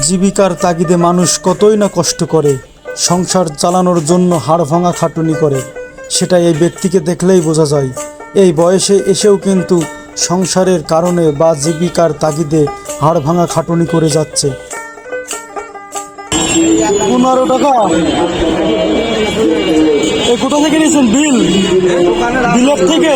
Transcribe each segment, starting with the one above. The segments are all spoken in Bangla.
জীবিকার তাগিদে মানুষ কতই না কষ্ট করে, সংসার চালানোর জন্য হাড় ভাঙা খাটুনি করে সেটা এই ব্যক্তিকে দেখলেই বোঝা যায়। এই বয়সে এসেও কিন্তু সংসারের কারণে বা জীবিকার তাগিদে হাড় ভাঙা খাটুনি করে যাচ্ছে। পনেরো টাকা? এই কোথা থেকে নিয়েছেন বিল? বিলের থেকে?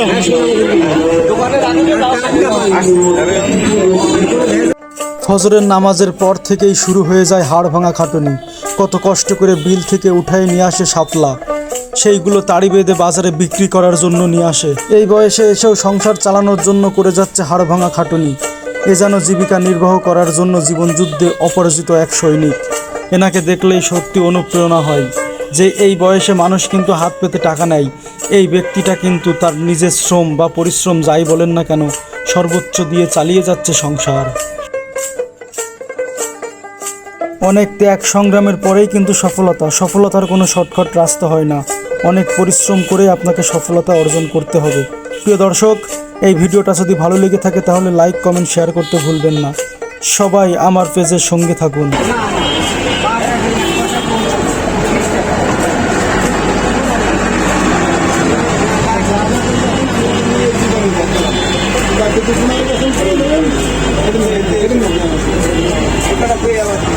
ফজরের নামাজের পর থেকেই শুরু হয়ে যায় হাড় ভাঙা খাটুনি। কত কষ্ট করে বিল থেকে উঠায় নিয়ে আসে শাপলা। সেইগুলো তাড়ি বেঁধে বাজারে বিক্রি করার জন্য নিয়ে আসে। এই বয়সে এসেও সংসার চালানোর জন্য করে যাচ্ছে হাড় ভাঙা খাটুনি। এ যেন জীবিকা নির্বাহ করার জন্য জীবনযুদ্ধে অপরাজিত এক সৈনিক। এনাকে দেখলেই সত্যি অনুপ্রেরণা হয় যে এই বয়সে মানুষ কিন্তু হাত পেতে টাকা নেয়। এই ব্যক্তিটা কিন্তু তার নিজের শ্রম বা পরিশ্রম যাই বলেন না কেন, সর্বোচ্চ দিয়ে চালিয়ে যাচ্ছে সংসার। অনেক ত্যাগ সংগ্রামের পরেই কিন্তু সফলতা, সফলতার কোনো শর্টকাট রাস্তা হয় না। অনেক পরিশ্রম করে আপনাকে সফলতা অর্জন করতে হবে। প্রিয় দর্শক, এই ভিডিওটা যদি ভালো লেগে থাকে তাহলে লাইক, কমেন্ট, শেয়ার করতে ভুলবেন না। সবাই আমার পেজের সঙ্গে থাকুন।